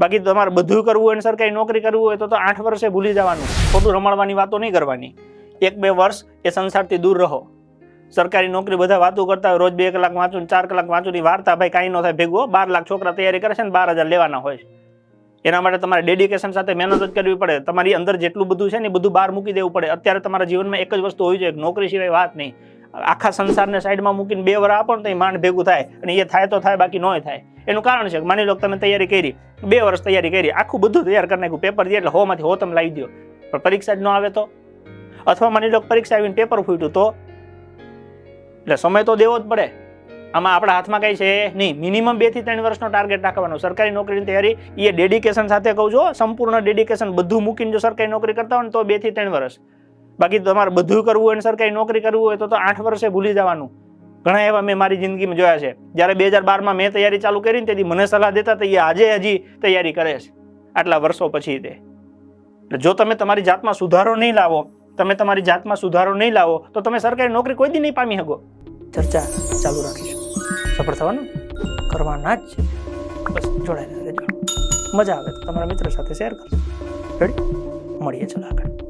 બાકી તમારે બધું કરવું હોય અને સરકારી નોકરી કરવું હોય તો તો આઠ વર્ષે ભૂલી જવાનું. ખોટું રમાડવાની વાતો નહીં કરવાની. એક બે વર્ષ એ સંસારથી દૂર રહો. સરકારી નોકરી બધા વાતો કરતા હોય, રોજ બે કલાક વાંચું ચાર કલાક વાંચું ની વાર્તા ભાઈ કાંઈ ન થાય, ભેગું બાર લાખ છોકરા તૈયારી કરે છે ને બાર હજાર લેવાના હોય એના માટે તમારે ડેડિકેશન સાથે મહેનત જ કરવી પડે. તમારી અંદર જેટલું બધું છે ને બધું બહાર મૂકી દેવું પડે. અત્યારે તમારા જીવનમાં એક જ વસ્તુ હોવી જોઈએ નોકરી સિવાય વાત નહીં. આખા સંસારને સાઈડમાં મૂકીને બે વાર આપો ને તો એ માંડ ભેગું થાય અને એ થાય તો થાય, બાકી ન થાય. એનું કારણ છે માની લો તમે તૈયારી કરી, બે વર્ષ તૈયારી કરી, આખું બધું તૈયાર કરી નાખ્યું પેપર દે એટલે હોમાંથી હો તમે લાવી દો પણ પરીક્ષા જ ન આવે તો? અથવા માની લો પરીક્ષા આવીને પેપર ફૂટ્યું તો? એટલે સમય તો દેવો જ પડે. આમાં આપણા હાથમાં કઈ છે નહીં. મિનિમમ બેથી ત્રણ વર્ષનો ટાર્ગેટ રાખવાનો. સરકારી નોકરીની તૈયારી એ ડેડિકેશન સાથે કહું છું સંપૂર્ણ ડેડિકેશન બધું મૂકીને જો સરકારી નોકરી કરતા હોય ને તો બેથી ત્રણ વર્ષ. બાકી તમારે બધું કરવું હોય ને સરકારી નોકરી કરવું હોય તો તો આઠ વર્ષે ભૂલી જવાનું. ઘણા એવા મેં મારી જિંદગીમાં જોયા છે. જ્યારે બે હજાર બારમાં મેં તૈયારી ચાલુ કરી ને તેથી મને સલાહ દેતા તો એ આજે હજી તૈયારી કરે છે. આટલા વર્ષો પછી તે. એટલે જો તમે તમારી જાતમાં સુધારો નહીં લાવો, તમે તમારી જાતમાં સુધારો નહીં લાવો, તો તમે સરકારી નોકરી કોઈ દી નહીં પામી શકો. ચર્ચા ચાલુ રાખીશું. સફળ થવાનું? કરવાના જ છે. બસ જોડાયેલા રહેજો. મજા આવે તો તમારા મિત્ર સાથે શેર કરજો. રેડી મળીએ ચલો આગળ.